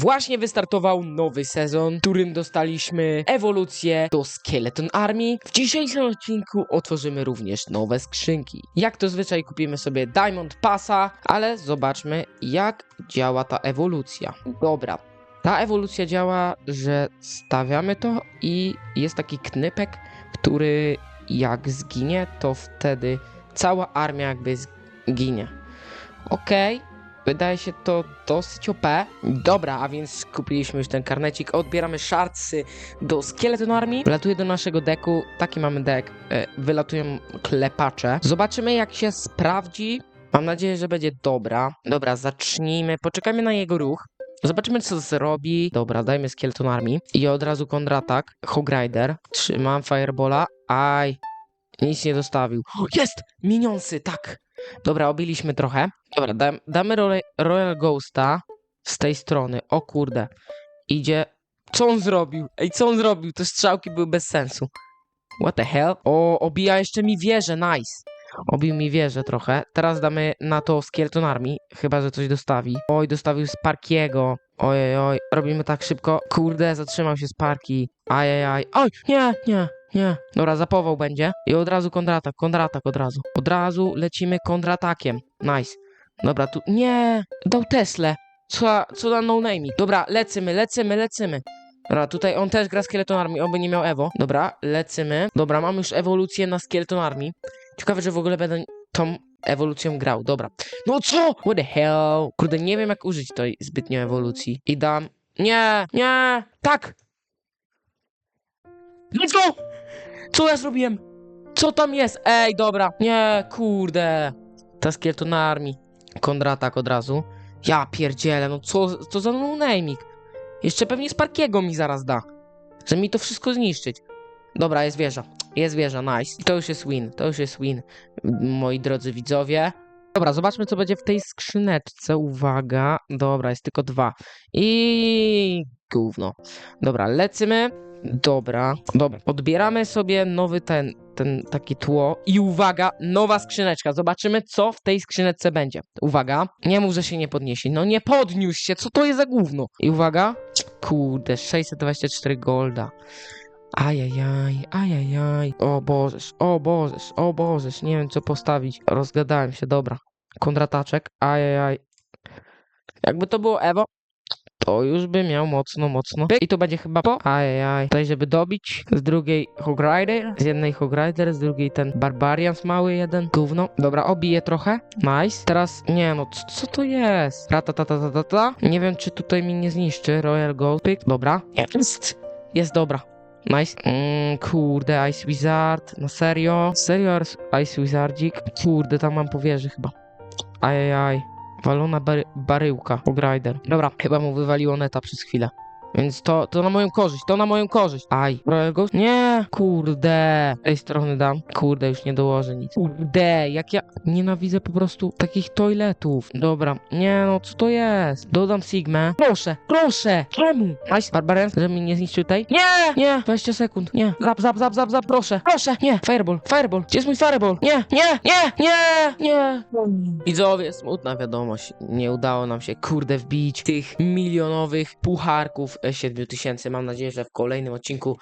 Właśnie wystartował nowy sezon, w którym dostaliśmy ewolucję do Skeleton Army. W dzisiejszym odcinku otworzymy również nowe skrzynki. Jak to zwyczaj kupimy sobie Diamond Passa, ale zobaczmy jak działa ta ewolucja. Dobra, ta ewolucja działa, że stawiamy to i jest taki knypek, który jak zginie, to wtedy cała armia jakby zginie. Okej, wydaje się to dosyć OP. Dobra, a więc kupiliśmy już ten karnecik, odbieramy szarcy do Skeleton Army, wylatuje do naszego deku, taki mamy dek, e, wylatują klepacze. Zobaczymy jak się sprawdzi. Mam nadzieję, że będzie dobra. Dobra, zacznijmy, poczekajmy na jego ruch. Zobaczymy, co zrobi. Dobra, dajmy Skeleton Army. I od razu kontratak. Hogrider. Trzymam Firebola. Aj. Nic nie dostawił. Jest! Minionsy, tak. Dobra, obiliśmy trochę. Dobra, dam, damy Royal, Royal Ghosta z tej strony. O kurde. Idzie. Co on zrobił? Ej, co on zrobił? Te strzałki były bez sensu. What the hell? O, obija jeszcze mi wieżę, nice. Obił mi wieżę trochę. Teraz damy na to Skeleton Army. Chyba, że coś dostawi. Oj, dostawił Sparkiego. Ojej, oj. Robimy tak szybko. Kurde, zatrzymał się Sparki. Ajajaj. Oj, nie, nie, nie. Dobra, zapował będzie. I od razu kontratak, kontratak od razu. Od razu lecimy kontratakiem. Nice. Dobra, tu... Nie! Dał Tesla. Co, co za no name. Dobra, lecymy, lecymy, lecymy. Dobra, tutaj on też gra Skeleton Army, oby nie miał Evo. Dobra, lecymy. Dobra, mam już ewolucję na Skeleton Army. Ciekawe, że w ogóle będę tą ewolucją grał. Dobra. No co? What the hell? Kurde, nie wiem jak użyć tej zbytnio ewolucji. I dam... Nie, nie, tak! Let's go! Co ja zrobiłem? Co tam jest? Ej, dobra. Nie, kurde. Ta Skeleton Army. Kontratak od razu. Ja pierdzielę, no co, co za no-name'ik. Jeszcze pewnie Sparkiego mi zaraz da. Że mi to wszystko zniszczyć. Dobra, jest wieża. Jest wieża, nice. I to już jest win, to już jest win, moi drodzy widzowie. Dobra, zobaczmy co będzie w tej skrzyneczce. Uwaga. Dobra, jest tylko dwa. I gówno. Dobra, lecimy. Dobra, dobra. Odbieramy sobie nowy ten, ten taki tło. I uwaga, nowa skrzyneczka. Zobaczymy, co w tej skrzyneczce będzie. Uwaga. Nie mów, że się nie podniesie. No nie podniósł się, co to jest za gówno? I uwaga. Kurde, 624 golda. Ajajaj, ajajaj. O Bożeż, o Bożeż, o Bożeż. Nie wiem, co postawić. Rozgadałem się, dobra. Kontrataczek, ajajaj. Jakby to było Evo, to już by miał mocno, mocno. I to będzie chyba po. Ajajaj. Tutaj, żeby dobić. Z drugiej Hogrider. Z jednej Hogrider, z drugiej ten Barbarians mały jeden. Gówno. Dobra, obiję trochę. Nice. Teraz, nie no, co, to jest? Rata, ta, ta, ta, ta, ta. Nie wiem, czy tutaj mi nie zniszczy. Royal Gold. Pyk. Dobra. Jest. Jest dobra. Nice. Mm, kurde, Ice Wizard. Na serio? Serio, Ice Wizardzik? Kurde, tam mam powierzy chyba. Ajajaj. Walona bary baryłka. Ogrider. Dobra, chyba mu wywaliło neta przez chwilę. Więc to, to na moją korzyść, to na moją korzyść. Aj, Royal Ghost? Nie, kurde. Z tej strony dam. Kurde, już nie dołożę nic. Kurde, jak ja nienawidzę po prostu takich toiletów. Dobra, nie no, co to jest? Dodam Sigmę. Proszę, proszę. Czemu? Nice, Barbarian, żeby mi nie zniszczył tej. Nie, nie, 20 sekund, nie. Zap, zap, zap, zap, zap, proszę, proszę, nie. Fireball, fireball. Gdzie jest mój fireball? Nie, nie, nie, nie, nie. Widzowie, smutna wiadomość. Nie udało nam się, kurde, wbić tych milionowych pucharków 7000. Mam nadzieję, że w kolejnym odcinku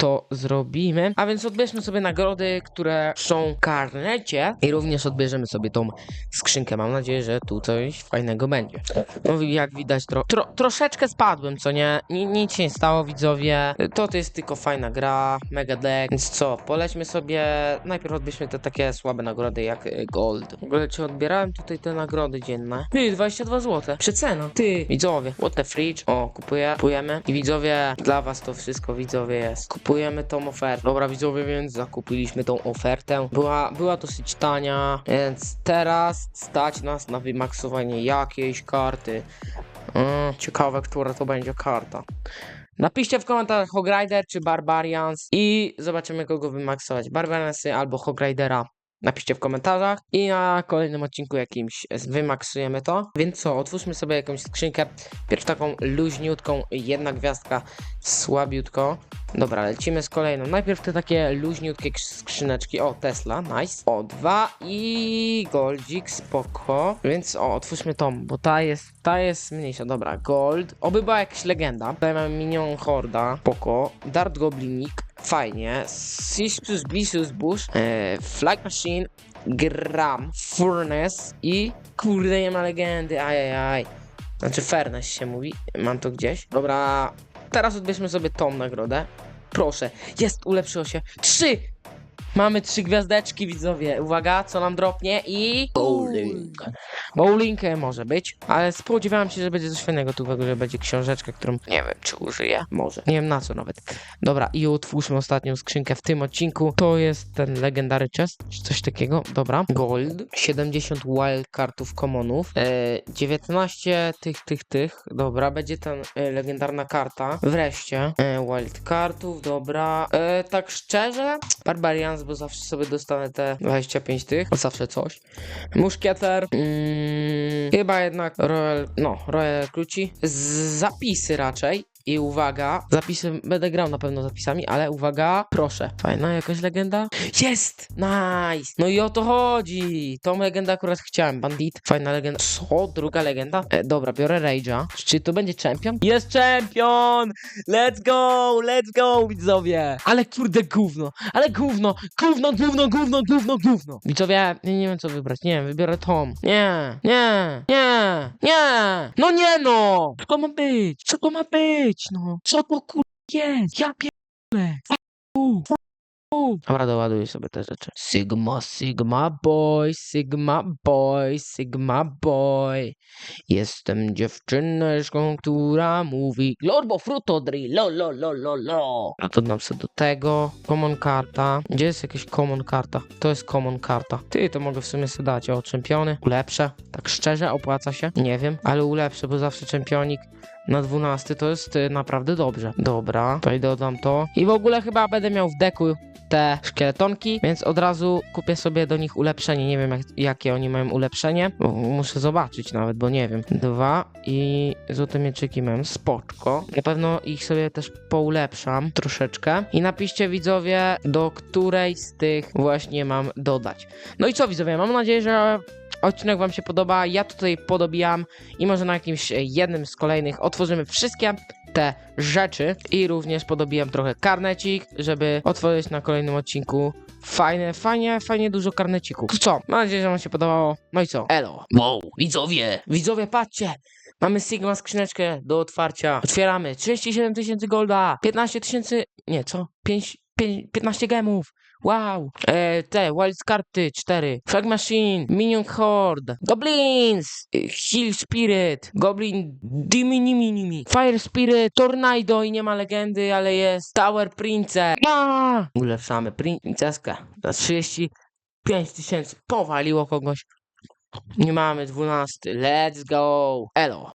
to zrobimy. A więc odbierzmy sobie nagrody, które są w karnecie i również odbierzemy sobie tą skrzynkę. Mam nadzieję, że tu coś fajnego będzie. No jak widać, tro, tro, troszeczkę spadłem, co nie? Ni, nic się nie stało, widzowie. To to jest tylko fajna gra, mega deck. Więc co, polećmy sobie. Najpierw odbierzmy te takie słabe nagrody jak Gold. W ogóle czy odbierałem tutaj te nagrody dzienne? Ty, 22 zł. Przecena. Ty, widzowie. What the fridge? O, kupuję, kupujemy. I widzowie, dla was to wszystko, widzowie, jest. Kupujemy tą ofertę. Dobra, widzowie, więc zakupiliśmy tą ofertę. Była, była dosyć tania, więc teraz stać nas na wymaksowanie jakiejś karty. Mm, ciekawe, która to będzie karta. Napiszcie w komentarzach Hogrider czy Barbarians i zobaczymy kogo wymaksować. Barbariansy albo Hogridera. Napiszcie w komentarzach i na kolejnym odcinku jakimś wymaksujemy to. Więc co, otwórzmy sobie jakąś skrzynkę. Pierw taką luźniutką, jedna gwiazdka, słabiutko. Dobra, lecimy z kolejną. Najpierw te takie luźniutkie krz- skrzyneczki. O, Tesla, nice. O, dwa i Goldzik, spoko. Więc o, otwórzmy tą, bo ta jest, ta jest mniejsza. Dobra, Gold. Oby była jakaś legenda. Tutaj mamy Minion Horda, spoko. Dart Goblinik, fajnie. Sispus Blisus Bush, e, Flag Machine, Gram, Furnace i kurde nie ma legendy, ajajaj. Znaczy Fairness się mówi, mam to gdzieś. Dobra, teraz odbierzmy sobie tą nagrodę. Proszę, jest, ulepszyło się. Trzy! Mamy trzy gwiazdeczki, widzowie. Uwaga, co nam dropnie i... Bowling. Bowling może być, ale spodziewałem się, że będzie coś fajnego tu że będzie książeczka, którą nie wiem, czy użyję. Może. Nie wiem na co nawet. Dobra, i otwórzmy ostatnią skrzynkę w tym odcinku. To jest ten legendary chest, czy coś takiego. Dobra. Gold. 70 wildcardów commonów. E, 19 tych, tych, tych. Dobra, będzie tam e, legendarna karta. Wreszcie. E, wildcardów, dobra. E, tak szczerze, Bo zawsze sobie dostanę te 25 tych. Zawsze coś. Muszkieter. Mm, chyba jednak Royal, no, Royal Kluci. Z zapisy raczej. I uwaga, zapisy, będę grał na pewno zapisami, ale uwaga, proszę. Fajna jakaś legenda? Jest! Nice! No i o to chodzi! Tą legendę akurat chciałem. Bandit, fajna legenda. Co? Druga legenda? E, dobra, biorę Rage'a. Czy to będzie champion? Jest champion! Let's go! Let's go, widzowie! Ale kurde gówno! Ale gówno! Gówno, gówno, gówno, gówno, gówno! Widzowie, nie, nie wiem co wybrać. Nie wiem, wybiorę Tom. Nie, nie, nie, nie! No nie no! Co ma być? Co ma być? No, co to kur... jest? Ja pierdolę! Dobra, doładuję sobie te rzeczy. Sigma, Sigma boy, Sigma boy, Sigma boy. Jestem dziewczyneczką, która mówi Lorbo fruto dri, lo, lo, lo, lo, lo. A to dam sobie do tego. Common karta. Gdzie jest jakaś common karta? To jest common karta. Ty, to mogę w sumie sobie dać. O, czempiony. Ulepszę. Tak szczerze, opłaca się? Nie wiem, ale ulepszę, bo zawsze czempionik na 12 to jest y, naprawdę dobrze. Dobra, tutaj dodam to. I w ogóle chyba będę miał w deku te szkieletonki, więc od razu kupię sobie do nich ulepszenie. Nie wiem jak, jakie oni mają ulepszenie. Muszę zobaczyć nawet, bo nie wiem. Dwa i złote mieczyki mam. Spoczko. Na pewno ich sobie też poulepszam troszeczkę. I napiszcie widzowie, do której z tych właśnie mam dodać. No i co widzowie, mam nadzieję, że odcinek wam się podoba. Ja tutaj podobiam i może na jakimś e, jednym z kolejnych otworzymy wszystkie te rzeczy i również podobiłem trochę karnecik, żeby otworzyć na kolejnym odcinku fajne, fajnie, fajnie dużo karnecików. Co? Mam nadzieję, że wam się podobało. No i co? Elo. Wow, widzowie. Widzowie, patrzcie. Mamy Sigma skrzyneczkę do otwarcia. Otwieramy. 37 tysięcy golda. 15 tysięcy... Nie, co? 5, 5, 15 gemów. Wow! E, te, Wildcardy 4, Frag Machine, Minion Horde, Goblins, e, Hill Spirit, Goblin Dimini Minimi, Fire Spirit, Tornado i nie ma legendy, ale jest Tower Princess. A! Ulepszamy princeskę za 35 tysięcy. Powaliło kogoś. Nie mamy 12. Let's go. Elo.